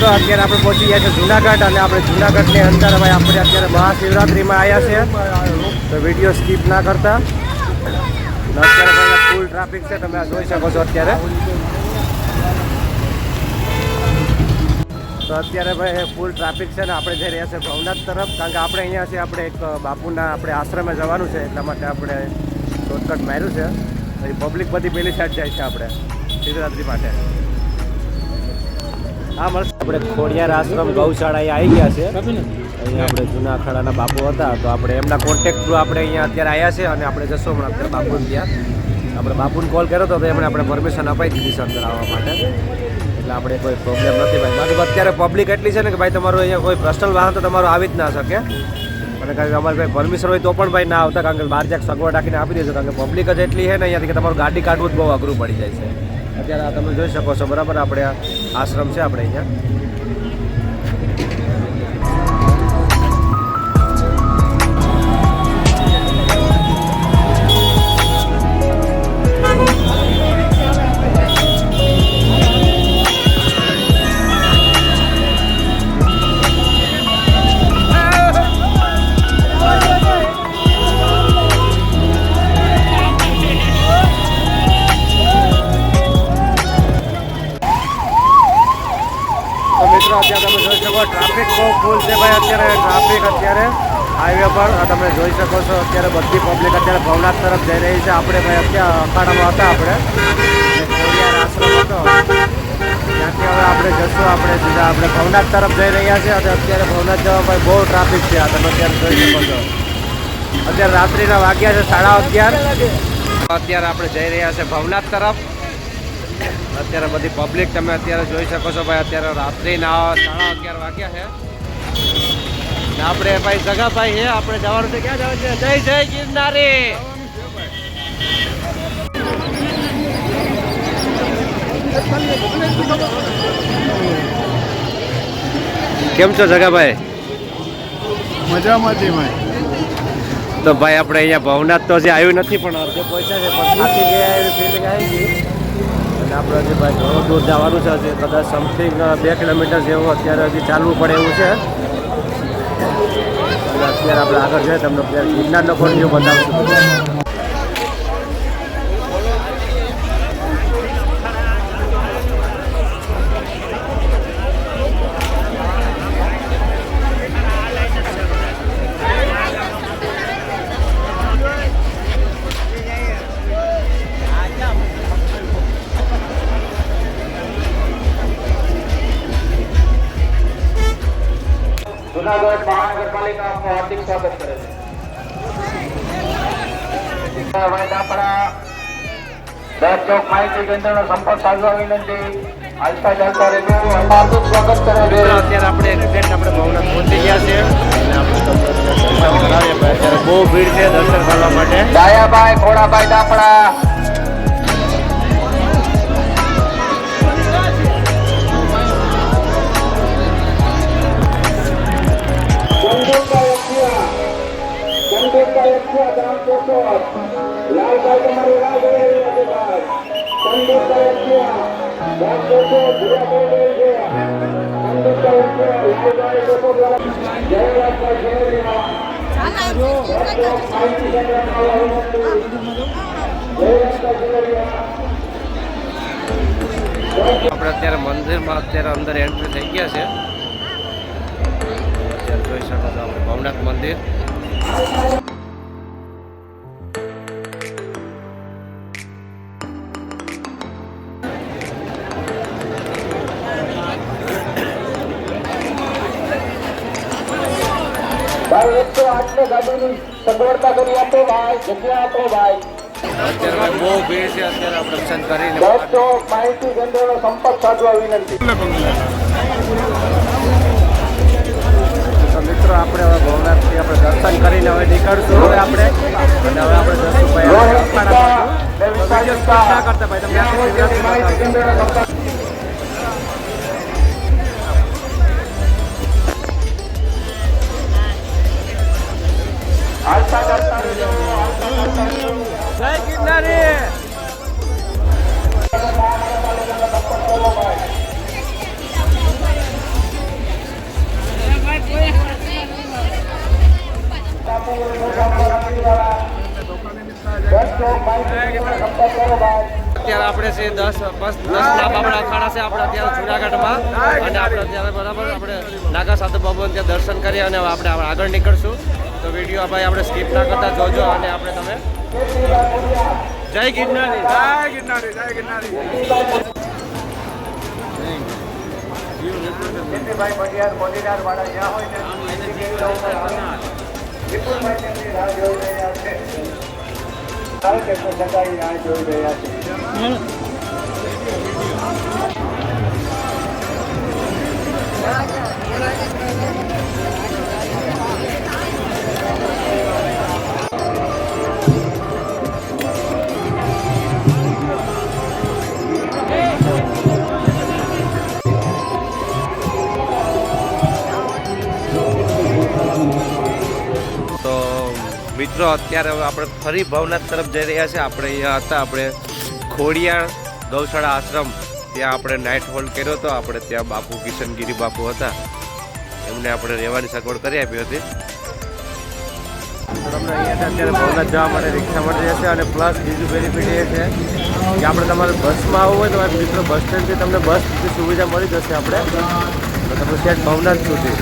મિત્રો, અત્યારે આપણે પહોંચી ગયા છે જુનાગઢ અને આપણે જુનાગઢની અંદર ભાઈ આપણે અત્યારે મહાશિવરાત્રિમાં આવ્યા છે તો વીડિયો સ્કીપ ના કરતા. અત્યારે ભાઈ ફૂલ ટ્રાફિક છે, તમે આ જોઈ શકો છો અત્યારે. તો અત્યારે ભાઈ ફૂલ ટ્રાફિક છે ને આપણે જઈ રહ્યા છે ભવનાથ તરફ. કારણ કે આપણે અહીંયા છે આપણે એક બાપુના આપણે આશ્રમે જવાનું છે, એટલા માટે આપણે શોર્ટકટ માર્યું છે. પછી પબ્લિક બધી પેલી સાઈડ જાય છે આપણે, શિવરાત્રિ માટે. હા, મળશે. આપણે ખોડિયાર આશ્રમ ગૌશાળા અહીંયા આવી ગયા છે. અહીંયા આપણે જૂના અખાડાના બાપુ હતા, તો આપણે એમના કોન્ટેક્ટ થ્રુ આપણે અહીંયા અત્યારે આવ્યા છે અને આપણે જશો હમણાં અત્યારે બાપુ ત્યાં. આપણે બાપુને કોલ કર્યો હતો તો એમણે આપણે પરમિશન અપાઈ દીધી સર કરાવવા માટે. એટલે આપણે કોઈ પ્રોબ્લેમ નથી ભાઈ. બાકી અત્યારે પબ્લિક એટલી છે ને કે ભાઈ તમારું અહીંયા કોઈ પર્સનલ વાહન તો તમારું આવી જ ના શકે. અને કારણ કે અમારે ભાઈ પરમિશન હોય તો પણ ભાઈ ના આવતા, કારણ કે બહાર જ્યાંક સગવડ રાખીને આપી દેજો. કારણ કે પબ્લિક જ એટલી છે ને અહીંયાથી કે તમારું ગાડી કાઢવું જ બહુ અઘરું પડી જાય છે. અત્યારે આ તમે જોઈ શકો છો બરાબર? આપણે આશ્રમ છે આપણે અહીંયા. ટ્રાફિક બહુ ફૂલ છે ભાઈ અત્યારે. ટ્રાફિક અત્યારે હાઈવે પર તમે જોઈ શકો છો, અત્યારે બધી પબ્લિક અત્યારે ભવનાથ તરફ જઈ રહી છે. આપણે ભાઈ અત્યારે અખાડામાં હતા આપણે. આશ્રમ હતો. ત્યાંથી હવે આપણે જશું, આપણે સીધા આપણે ભવનાથ તરફ જઈ રહ્યા છે અને અત્યારે ભવનાથ જવા ભાઈ બહુ ટ્રાફિક છે. તમે અત્યારે જોઈ શકો છો. અત્યારે રાત્રિના વાગ્યા છે સાડા અગિયાર. અત્યારે આપણે જઈ રહ્યા છે ભવનાથ તરફ. અત્યારે બધી પબ્લિક તમે અત્યારે જોઈ શકો છો ભાઈ અત્યારે રાત્રિના સાડા અગિયાર વાગ્યા છે. આપણે ભાઈ જગાભાઈ છે આપણે જવાનું છે. ક્યાં જવાનું છે? જય જય ગિરનારી! કેમ છો જગાભાઈ? છે ભાઈ. તો ભાઈ આપણે અહીંયા ભવનાથ તો હજી આવ્યું નથી પણ અર્ધે પહોંચ્યા છે પણ થાકી ગયા એવી ફિલિંગ આવી ગઈ. અને આપણે હજી ભાઈ ઘણું દૂર જવાનું છે હજી. કદાચ સમથિંગ બે કિલોમીટર જેવું અત્યારે હજી ચાલવું પડે એવું છે. અત્યારે આપણે આગળ જઈએ, તમને ગિરનારનો પણ વ્યૂ બતાવશું મહાનગરપાલિકા આપનું હાર્દિક સ્વાગત કરે છે. આપણા દસ ચોક માહિતી કેન્દ્રનો સંપર્ક સાધવા વિનંતી. આલતા ચાલતા રહેજો. હાર્દિક સ્વાગત કરે છે. અત્યારે આપણે આપણે ભવનાથ પહોંચી ગયા છે બહુ ભીડ છે દર્શન કરવા માટે. ડાયાભાઈ ખોડાભાઈ દાપડા. મંદિરમાં અત્યારે અંદર એન્ટ્રી થઈ ગયા છે. અત્યારે જોઈ શકો છો આપણે ભવનાથ મંદિર. એકસો આઠ ને ગાડીની સગવડતા કરી આપો, ભાઈ, જગ્યા આપો, ભાઈ. અત્યારે બહુ ભીડ છે અત્યારે આપણે દર્શન કરીને માહિતી કેન્દ્રનો સંપર્ક સાધવા વિનંતી. તો મિત્રો આપણે હવે ભવનાથથી આપણે દર્શન કરીને હવે નીકળશું હવે આપણે. અને હવે આપણે જશું ભાઈ કરતા ભાઈ તમને દસ બસ, દસ લાખ આપણા અખાડા છે આપણે અત્યારે જુનાગઢમાં. અને આપણે અત્યારે બરાબર આપણે નાગા સાધુ બાબુને ત્યાં દર્શન કરી અને આપણે આગળ નીકળશું. તો વીડિયો ભાઈ આપણે સ્કીપ ના કરતા જોજો અને આપણે તમે જય ગિરનારી. જય ગિરનારી જય ગિરનારી. જોઈ રહ્યા છે. મિત્રો, અત્યારે હવે આપણે ફરી ભવનાથ તરફ જઈ રહ્યા છે આપણે અહીંયા હતા, આપણે ખોડિયાર ગૌશાળા આશ્રમ ત્યાં આપણે નાઇટ હોલ્ડ કર્યો હતો આપણે ત્યાં બાપુ કિશનગીરી બાપુ હતા. એમને આપણે રહેવાની સગવડ કરી આપી હતી. તમને અહીંયાથી અત્યારે ભવનાથ જવા માટે રિક્ષા મળી જશે અને પ્લસ બીજું બેનિફિટ એ છે કે આપણે તમારે બસમાં આવવું હોય તમારે મારા મિત્રો બસ સ્ટેન્ડથી તમને બસની સુવિધા મળી જશે આપણે. તો તમે ત્યાં ભવનાથ સુધી.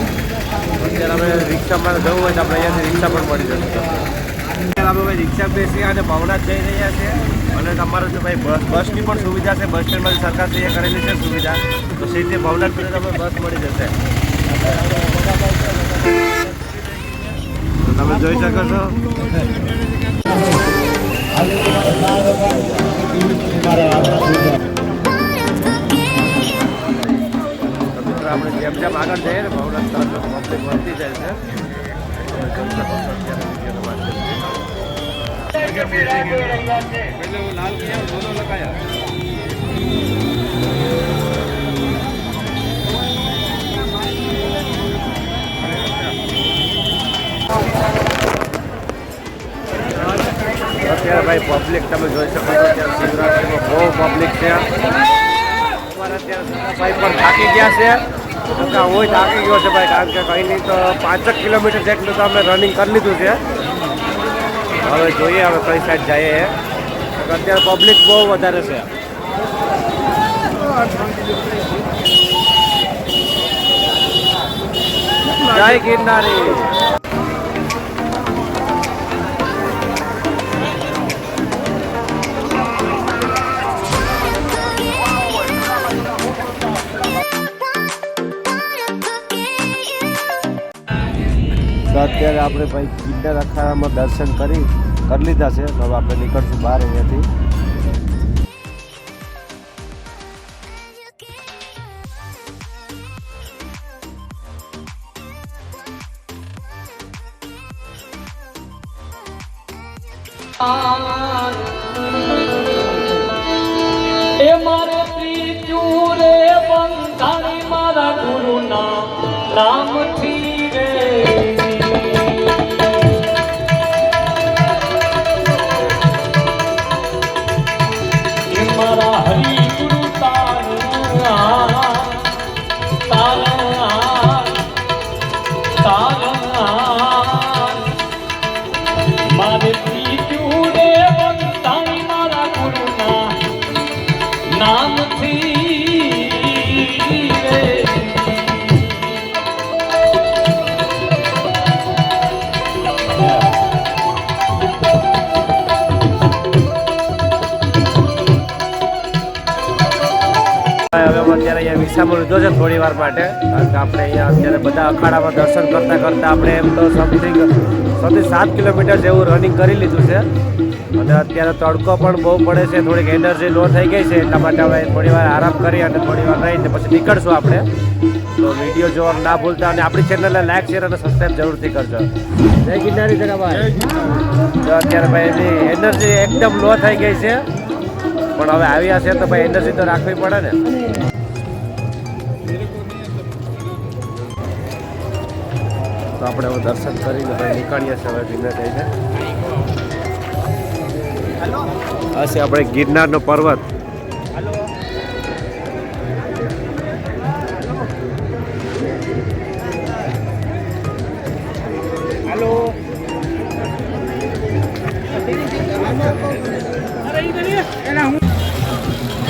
અત્યારે અમે રિક્ષામાં જવું હોય તો આપણે અહીંયાથી રિક્ષા પણ મળી જશે. આપણે ભાઈ રિક્ષા અને ભવનાથ જઈ રહ્યા છે. અને તમારે જો ભાઈ બસ બસની પણ સુવિધા છે. બસ સ્ટેન્ડમાંથી સરકાર કરેલી છે સુવિધા. સીધી ભવનાથ સુધી તમને બસ મળી જશે. તમે જોઈ શકો છો. આપણે જેમ જેમ આગળ જઈએ ને ભવનાથ તરફ પબ્લિક જાય છે. અત્યારે ભાઈ પબ્લિક તમે જોઈ શકો છો અત્યારે શિવરાત્રીમાં બહુ પબ્લિક છે. ભાઈ પણ થાકી ગયા છે. હોય થાકી ગયો છે ભાઈ, કારણ કે કંઈ નહીં તો પાંચેક કિલોમીટર જેટલું તો અમે રનિંગ કરી લીધું છે. હવે જોઈએ હવે કઈ સાઈડ જઈએ અત્યારે પબ્લિક બહુ વધારે છે. જય ગિરનારી. અત્યારે આપણે ભાઈ કિન્નર અખાડામાં દર્શન કરી કરી લીધા છે. હવે આપણે નીકળશું બહાર અહીંયાથી. એ મારે પ્રીત્યુ રે બંધાણી મારા ગુરુના નામથી. અહીંયા વિસામો લીધો છે થોડી વાર માટે. કારણ કે આપણે અહીંયા અત્યારે બધા અખાડામાં દર્શન કરતાં કરતાં આપણે એમ તો સમથિંગ સૌથી સાત કિલોમીટર જેવું રનિંગ કરી લીધું છે. અને અત્યારે તડકો પણ બહુ પડે છે થોડીક એનર્જી લો થઈ ગઈ છે એટલા માટે હવે થોડી વાર આરામ કરી અને થોડી વાર રહીને પછી નીકળશું આપણે. તો વીડિયો જોવાનું ના ભૂલતા અને આપણી ચેનલને લાઈક શેર અને સબસ્ક્રાઈબ જરૂરથી કરજો. જય ગિરનારી જગાભાઈ તો અત્યારે ભાઈ એની એનર્જી એકદમ લો થઈ ગઈ છે. પણ હવે આવ્યા છે તો ભાઈ એનર્જી તો રાખવી પડે ને. આપણે હવે દર્શન કરીને ભાઈ નીકળીએ છીએ હવે ધીમે થઈને હશે આપણે ગિરનારનો પર્વત.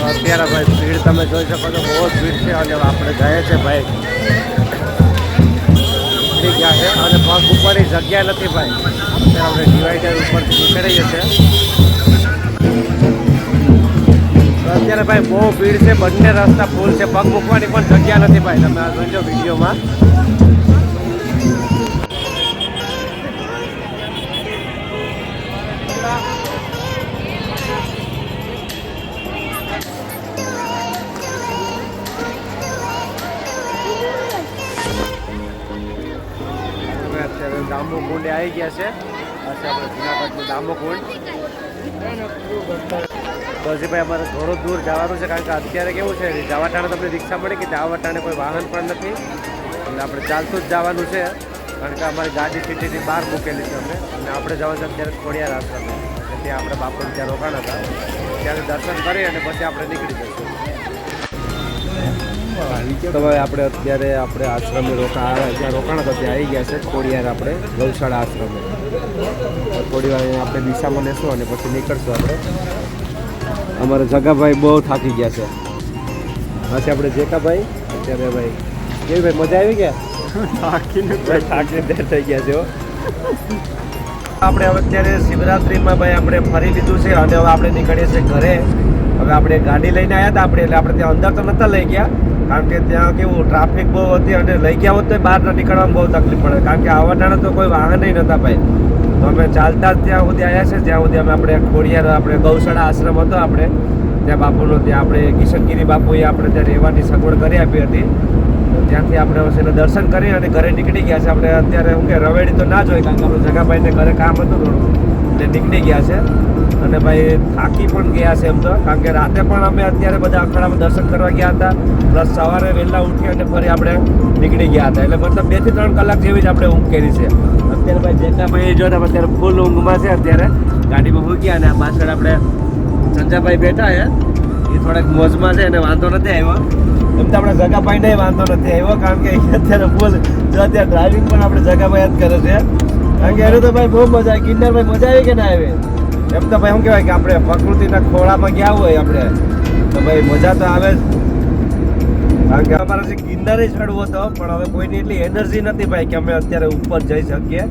અત્યારે ભાઈ ભીડ તમે જોઈ શકો છો, બહુ જ છે અને આપણે જઈએ છે ભાઈ. નીકળી ગયા છે અને પગ ઉપરની જગ્યા નથી ભાઈ. અત્યારે આપણે ડિવાઈડર ઉપર નીકળી છીએ. અત્યારે ભાઈ બહુ ભીડ છે, બંને રસ્તા ફૂલ છે. પગ મૂકવાની પણ જગ્યા નથી ભાઈ. તમે આ જોઈજો વિડીયોમાં. દામો કુંડે આવી ગયા છે. પછી આપણે જુનાગઢનું દામો કુંડ. પછી ભાઈ અમારે થોડું દૂર જવાનું છે કારણ કે અત્યારે કેવું છે જવા ટાણે તમને રિક્ષા મળી કે જવા ટાણે કોઈ વાહન પણ નથી. એટલે આપણે ચાલતું જ જવાનું છે, કારણ કે અમારી ગાડી સિટીથી બહાર મૂકેલી છે અમે. અને આપણે જવાનું છે અત્યારે ખોડિયાર આશ્રમે. એટલે આપણે બાપુ ત્યાં રોકાણ હતા. ત્યારે દર્શન કરી અને પછી આપણે નીકળી જઈશું. તો હવે આપણે અત્યારે આપણે આશ્રમે રોકાણ જ્યાં રોકાણ હતા ત્યાં આવી ગયા છે ખોડિયાર આપણે ગૌશાળા આશ્રમે. થોડી વાર આપણે દિશામાં લેશું અને પછી નીકળશું આપણે. અમારે જગાભાઈ બહુ થાકી ગયા છે. પાછી આપણે જેકાભાઈ અત્યારે ભાઈ કેવી ભાઈ મજા આવી ગયા? થાકીને થાકીને દેર થઈ ગયા છે આપણે હવે અત્યારે શિવરાત્રિમાં ભાઈ આપણે ફરી લીધું છે અને હવે આપણે નીકળીએ છીએ ઘરે. હવે આપણે ગાડી લઈને આવ્યા હતા આપણે એટલે આપણે ત્યાં અંદર તો નહોતા લઈ ગયા. કારણ કે ત્યાં કેવું ટ્રાફિક બહુ હતી અને લઈ ગયા હોત તો બહાર નીકળવામાં બહુ તકલીફ પડે. કારણ કે આવવાના તો કોઈ વાહન નહીં નહોતા ભાઈ. તો અમે ચાલતા જ ત્યાં સુધી આવ્યા છે. જ્યાં સુધી અમે આપણે ખોડિયાર, આપણે ગૌશાળા આશ્રમ હતો આપણે, ત્યાં બાપુનો ત્યાં આપણે કિશનગીરી બાપુએ આપણે ત્યાં રહેવાની સગવડ કરી આપી હતી. ત્યાંથી આપણે છે દર્શન કરી અને ઘરે નીકળી ગયા છે. આપણે અત્યારે શું કે રવેડી તો ના જોઈ, કારણ કે આપણું જગાભાઈને ઘરે કામ હતું થોડું. એટલે નીકળી ગયા છે. અને ભાઈ થાકી પણ ગયા છે એમ તો, કારણ કે રાતે પણ અમે અત્યારે બધા અખાડામાં દર્શન કરવા ગયા હતા. પ્લસ સવારે વહેલા ઉઠી અને ફરી આપણે નીકળી ગયા હતા. એટલે મતલબ બેથી ત્રણ કલાક જેવી જ આપણે ઊંઘ કરી છે. અત્યારે ભાઈ જેટલા ભાઈ જો તમે અત્યારે ફૂલ ઊંઘમાં છે અત્યારે. ગાડીમાં મૂક્યા અને પાછળ આપણે સંજાભાઈ બેઠા છે. એ થોડાક મોજમાં છે અને વાંધો નથી આવ્યો. એમ તો આપણે જગાભાઈ ને વાંધો નથી આવ્યો, કારણ કે અત્યારે ફૂલ જો અત્યારે ડ્રાઇવિંગ પણ આપણે જગાભાઈ જ કરે છે. કારણ કે એને તો ભાઈ બહુ મજા આવી. ગિરનાર ભાઈ મજા આવી કે ના આવી? એમ તો ભાઈ શું કહેવાય કે આપણે પ્રકૃતિના ખોળામાં ગયા હોય આપણે, તો ભાઈ મજા તો આવે જ. કારણ કે અમારે જે ગિરનારે ચડવો હતો, પણ હવે કોઈની એટલી એનર્જી નથી ભાઈ કે અમે અત્યારે ઉપર જઈ શકીએ.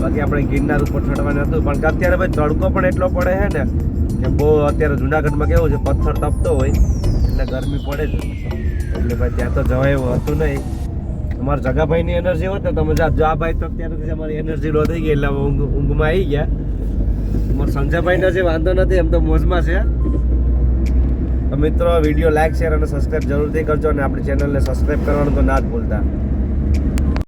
બાકી આપણે ગિરનાર ઉપર ચડવાનું હતું, પણ અત્યારે ભાઈ તડકો પણ એટલો પડે છે ને, કે બહુ અત્યારે જુનાગઢમાં કેવું છે, પથ્થર તપતો હોય, એટલે ગરમી પડે જ. એટલે ભાઈ ત્યાં તો જવાય એવું હતું નહીં. અમારા જગાભાઈની એનર્જી હોત ને તમે જા જો આ ભાઈ તો અત્યારે અમારી એનર્જી લો થઈ ગઈ, એટલે ઊંઘ ઊંઘમાં આવી ગયા. સંજયભાઈને જે વાંધો નથી, એમ તો મોજમાં છે. તો મિત્રો વીડિયો લાઈક શેર અને સબસ્ક્રાઈબ જરૂરથી કરજો અને આપણી ચેનલને સબસ્ક્રાઈબ કરવાનું તો ના જ ભૂલતા.